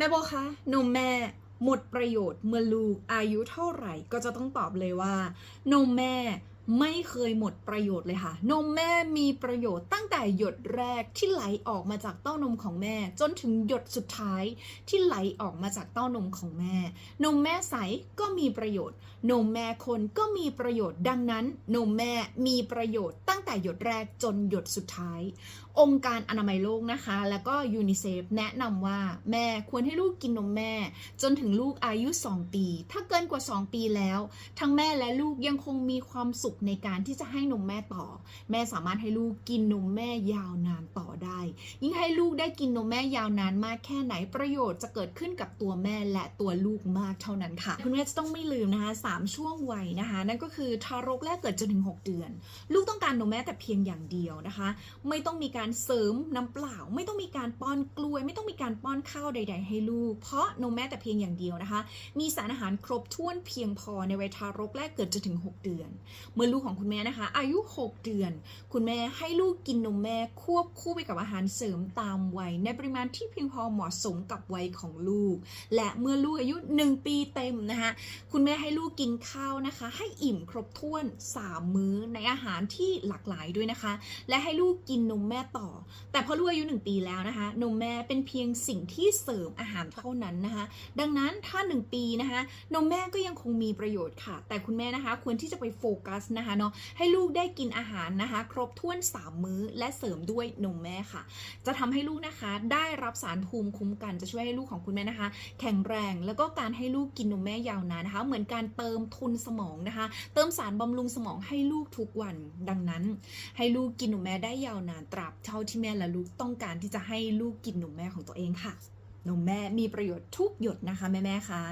แม่โบคะนมแม่หมดประโยชน์เมื่อลูกอายุเท่าไหร่ก็จะต้องตอบเลยว่านมแม่ไม่เคยหมดประโยชน์เลยค่ะ นมแม่มีประโยชน์ตั้งแต่หยดแรกที่ไหลออกมาจากเต้านมของแม่ จนถึงหยดสุดท้ายที่ไหลออกมาจากเต้านมของแม่ นมแม่ใสก็มีประโยชน์ นมแม่คนก็มีประโยชน์ดังนั้น นมแม่มีประโยชน์ งแต่หยดแรกจนหยดสุดท้าย องค์การอนามัยโลกนะคะ แล้วก็ยูนิเซฟแนะนำว่าแม่ควรให้ลูกกินนมแม่ จนถึงลูกอายุ 2 ปี ถ้าเกินกว่า 2 ปีแล้ว ทั้งแม่และลูกยังคงมีความสุขในการที่จะให้นมแม่ต่อ แม่สามารถให้ลูกกินนมแม่ยาวนานต่อได้ ยิ่งให้ลูกได้กินนมแม่ยาวนานมากแค่ไหนประโยชน์จะเกิดขึ้นกับตัวแม่และตัวลูกมากเท่านั้นค่ะคุณแม่จะต้องไม่ลืมนะคะสามช่วงวัยนะคะ นั่นก็คือทารกแรกเกิดจนถึง 6 เดือน ลูกต้องการนมแม่แต่เพียงอย่างเดียวนะคะ ไม่ต้องมีการเสริมน้ำเปล่า ไม่ต้องมีการป้อนกล้วย ไม่ต้องมีการป้อนข้าวใด ๆ ให้ลูก เพราะนมแม่แต่เพียงอย่างเดียวนะคะ มีสารอาหารครบถ้วนเพียงพอในวัยทารกแรกเกิดจนถึง 6 เดือน เมื่อลูกของคุณแม่นะคะ อายุ 6 เดือน คุณแม่ให้ลูกกินนมแม่ควบคู่ไปกับอาหารเสริมตามวัยในปริมาณที่เพียงพอเหมาะสมกับวัยของลูก และเมื่อลูกอายุ 1 ปีเต็มนะคะคุณแม่ให้ลูกกินข้าวนะคะ ให้อิ่มครบถ้วน 3 มื้อในอาหารที่หลากหลายด้วยนะคะ และให้ลูกกินนมแม่ต่อ แต่พอลูกอายุ1ปีแล้วนะคะ นมแม่เป็นเพียงสิ่งที่เสริมอาหารเท่านั้นนะคะ ดังนั้นถ้า 1 ปีนะคะ นมแม่ก็ยังคงมีประโยชน์ค่ะ แต่คุณแม่นะคะควรที่จะไปโฟกัสนะคะเนาะให้ลูกได้กินอาหารนะคะ ครบถ้วน 3 มื้อและเสริมด้วยนมแม่ค่ะ จะทำให้ลูกนะคะได้รับสารภูมิคุ้มกันจะช่วยให้ลูกของคุณแม่นะคะ แข็งแรงแล้วก็การให้ลูกกินนมแม่ยาวนานนะคะ เหมือนการเติมทุนสมองนะคะ เติมสารบำรุงสมองให้ลูกทุกวันดังนั้นให้ลูกกินหนมแม่ได้ยาวนานตราบเท่าที่แม่และลูกต้องการที่จะให้ลูกกินหนมแม่ของตัวเองค่ะนมแม่มีประโยชน์ทุกหยดนะคะแม่แม่คะ